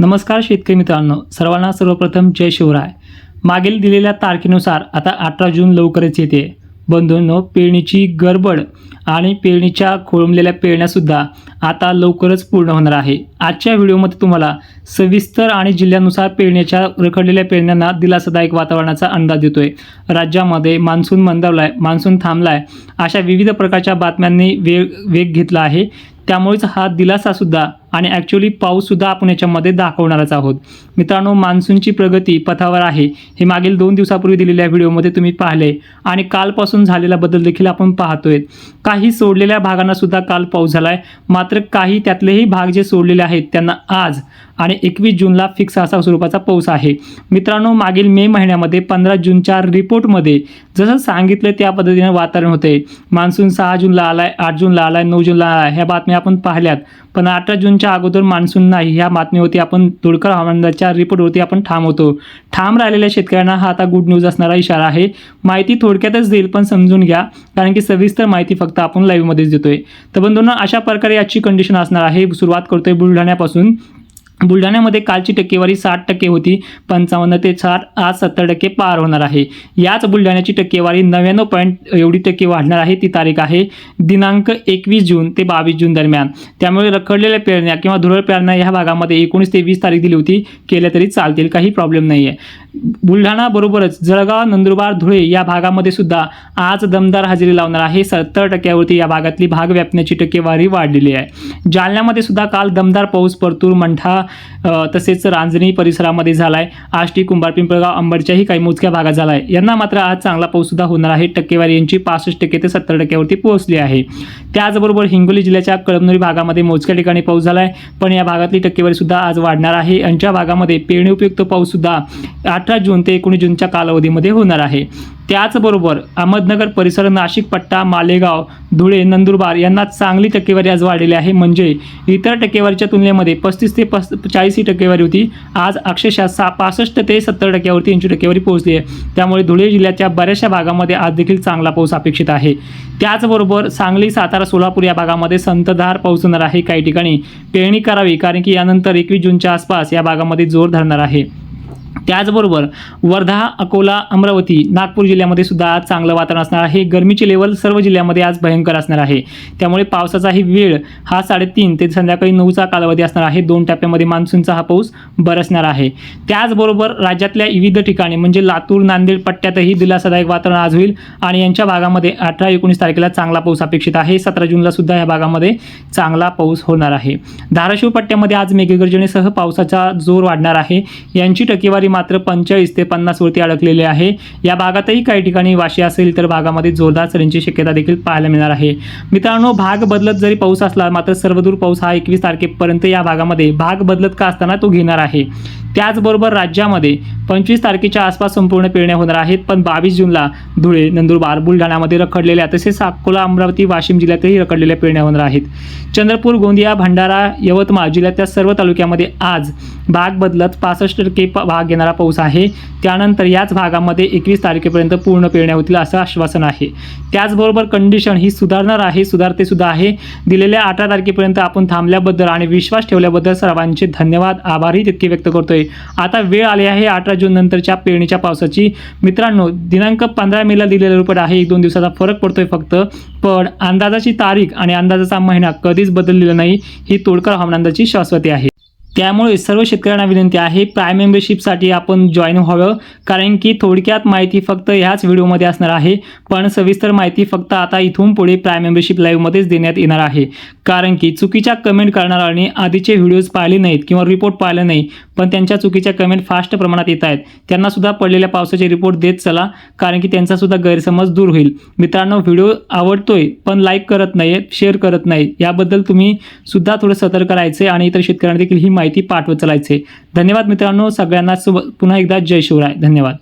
नमस्कार शेतकरी मित्रांनो. सर्वांना सर्वप्रथम जय शिवराय. मागील दिलेल्या तारखेनुसार आता अठरा जून लवकरच येते. बंधूंनो पेरणीची गडबड आणि पेरणीच्या खोळंबलेल्या पेरण्यासुद्धा आता लवकरच पूर्ण होणार आहे. आजच्या व्हिडिओमध्ये तुम्हाला सविस्तर आणि जिल्ह्यानुसार पेरण्याच्या रखडलेल्या पेरण्यांना दिलासादायक वातावरणाचा अंदाज देतोय. राज्यामध्ये मान्सून मंदावलाय मान्सून थांबलाय अशा विविध प्रकारच्या बातम्यांनी वेग वेग घेतला आहे. त्यामुळेच हा दिलासासुद्धा आणि ॲक्च्युली पाऊससुद्धा आपण याच्यामध्ये दाखवणारच आहोत. मित्रांनो मान्सूनची प्रगती पथावर आहे. हे मागील दोन दिवसापूर्वी दिलेल्या व्हिडिओमध्ये तुम्ही पाहिले. आणि कालपासून झालेला बदल देखील आपण पाहतोय. काही सोडलेल्या भागांना सुद्धा काल पाऊस झाला आहे मात्र काही त्यातलेही भाग जे सोडलेले आहेत त्यांना आज आणि एकवीस जूनला फिक्स असा स्वरूपाचा पाऊस आहे. मित्रांनो मागील मे महिन्यामध्ये पंधरा जूनच्या रिपोर्टमध्ये जसं सांगितलं त्या पद्धतीनं वातावरण होते मान्सून सहा जूनला आलाय आठ जूनला आलाय नऊ जूनला आलाय ह्या बातम्या आपण पाहिल्यात. पण अठरा जून मान्सूनच्या अगोदर मान्सून नाही ह्या बातमीवरती आपण तोडकर हवामानाच्या रिपोर्टवरती आपण ठाम होतो. ठाम राहिलेल्या शेतकऱ्यांना हा आता गुड न्यूज असणारा इशारा आहे. माहिती थोडक्यातच देईल पण समजून घ्या कारण की सविस्तर माहिती फक्त आपण लाईव्हमध्येच देतोय. तर बंधूंना अशा प्रकारे याची कंडिशन असणार आहे. सुरुवात करतोय बुलढाण्यापासून. बुलढाण्यामध्ये कालची टक्केवारी साठ टक्के होती. पंचावन्न ते साठ आज सत्तर टक्के पार होणार आहे. याच बुलढाण्याची टक्केवारी नव्याण्णव पॉईंट एवढी टक्के वाढणार आहे ती तारीख आहे दिनांक एकवीस जून ते बावीस जून दरम्यान. त्यामुळे रखडलेल्या पेरण्या किंवा धुरळ पेरण्या ह्या भागामध्ये एकोणीस ते वीस तारीख दिली होती. केल्या तरी चालतील काही प्रॉब्लेम नाही आहे बुलढाणाबरोबरच जळगाव नंदुरबार धुळे या भागामध्ये सुद्धा आज दमदार हजेरी लावणार आहे. सत्तर टक्क्यावरती या भागातली भाग व्यापण्याची टक्केवारी वाढलेली आहे. जालन्यामध्ये सुद्धा काल दमदार पाऊस परतूर मंठा तसेच रांजणी परिसरामध्ये झालाय. आष्टी कुंभार पिंपळगाव अंबडच्याही काही मोजक्या भागात झाला आहे यांना मात्र आज चांगला पाऊससुद्धा होणार आहे. टक्केवारी यांची पासष्ट टक्के ते सत्तर टक्क्यावरती पोहोचली आहे. त्याचबरोबर हिंगोली जिल्ह्याच्या कळमनुरी भागामध्ये मोजक्या ठिकाणी पाऊस झाला आहे पण या भागातली टक्केवारीसुद्धा आज वाढणार आहे. यांच्या भागामध्ये पेरणी उपयुक्त अठरा जून ते एकोणीस जूनच्या कालावधीमध्ये होणार आहे. त्याचबरोबर अहमदनगर परिसर नाशिक पट्टा मालेगाव धुळे नंदुरबार यांना चांगली टक्केवारी आज वाढलेली आहे. म्हणजे इतर टक्केवारीच्या तुलनेमध्ये पस्तीस ते पस् चाळीस ही टक्केवारी होती. आज अक्षरशः सा पासष्ट ते सत्तर टक्क्यावरती यांची टक्केवारी पोहोचली आहे. त्यामुळे धुळे जिल्ह्याच्या बऱ्याचशा भागामध्ये आज देखील चांगला पाऊस अपेक्षित आहे. त्याचबरोबर सांगली सातारा सोलापूर या भागामध्ये संतधार पाऊस होणार आहे काही ठिकाणी. पेरणी करावी कारण की यानंतर एकवीस जूनच्या आसपास या भागामध्ये जोर धरणार आहे. त्याचबरोबर वर्धा अकोला अमरावती नागपूर जिल्ह्यामध्ये सुद्धा आज चांगलं वातावरण असणार आहे. गरमीची लेवल सर्व जिल्ह्यामध्ये आज भयंकर असणार आहे. त्यामुळे पावसाचाही वेळ हा साडेतीन ते संध्याकाळी नऊचा कालावधी असणार आहे. दोन टप्प्यामध्ये मान्सूनचा हा पाऊस बरसणार आहे. त्याचबरोबर राज्यातल्या विविध ठिकाणी म्हणजे लातूर नांदेड पट्ट्यातही दिलासादायक वातावरण आज होईल आणि यांच्या भागामध्ये अठरा एकोणीस तारखेला चांगला पाऊस अपेक्षित आहे. सतरा जूनला सुद्धा या भागामध्ये चांगला पाऊस होणार आहे. धाराशिव पट्ट्यामध्ये आज मेघगर्जनेसह पावसाचा जोर वाढणार आहे. यांची टक्केवारी मात्र पंचेचाळीस ते पन्नासवरती अडकलेले आहे. या भागातही काही ठिकाणी वाशी असेल तर भागामध्ये जोरदार सरींची शक्यता देखील पाहायला मिळणार आहे. मित्रांनो भाग बदलत जरी पाऊस असला मात्र सर्वदूर पाऊस हा एकवीस तारखेपर्यंत या भागामध्ये भाग बदलत का असताना तो घेणार आहे. त्याचबरोबर राज्यामध्ये पंचवीस तारखेच्या आसपास संपूर्ण पेरण्या होणार आहेत पण बावीस जूनला धुळे नंदुरबार बुलढाण्यामध्ये रखडलेल्या तसेच अकोला अमरावती वाशिम जिल्ह्यातही रखडलेल्या पेरण्या होणार आहेत. चंद्रपूर गोंदिया भंडारा यवतमाळ जिल्ह्यातल्या सर्व तालुक्यामध्ये आज भाग बदलत पासष्ट टक्के भाग येणारा पाऊस आहे. त्यानंतर याच भागामध्ये एकवीस तारखेपर्यंत पूर्ण पेरण्या होतील असं आश्वासन आहे. त्याचबरोबर कंडिशन ही सुधारणार आहे सुधारते सुद्धा आहे. दिलेल्या अठरा तारखेपर्यंत आपण थांबल्याबद्दल आणि विश्वास ठेवल्याबद्दल सर्वांचे धन्यवाद. आभारही तितके व्यक्त करतोय. आता वेळ आली आहे अठरा जून नंतरच्या पेरणीच्या पावसाची. मित्रांनो दिनांक पंधरा मेला दिलेला रिपोर्ट आहे. एक दोन दिवसाचा फरक पडतोय फक्त. पण अंदाजाची तारीख आणि अंदाजाचा महिना कधीच बदललेला नाही. ही तोडकर हवामानाची शाश्वती आहे. त्यामुळे सर्व शेतकऱ्यांना विनंती आहे प्राईम मेंबरशिपसाठी आपण जॉईन व्हावं. कारण की थोडक्यात माहिती फक्त ह्याच व्हिडिओमध्ये असणार आहे. पण सविस्तर माहिती फक्त आता इथून पुढे प्राईम मेंबरशिप लाईव्हमध्येच देण्यात येणार आहे. कारण की चुकीच्या कमेंट करणाऱ्यांनी आधीचे व्हिडिओज पाहिले नाहीत किंवा रिपोर्ट पाहिले नाही पण त्यांच्या चुकीच्या कमेंट फास्ट प्रमाणात येत आहेत. त्यांनासुद्धा पडलेल्या पावसाचे रिपोर्ट देत चला कारण की त्यांचासुद्धा गैरसमज दूर होईल. मित्रांनो व्हिडिओ आवडतोय पण लाईक करत नाही शेअर करत नाही याबद्दल तुम्ही सुद्धा थोडं सतर्क राहायचे आणि इतर शेतकऱ्यांना देखील ही माहिती पाठवत चालायचे. धन्यवाद मित्रांनो सगळ्यांना पुन्हा एकदा जय शिवराय. धन्यवाद.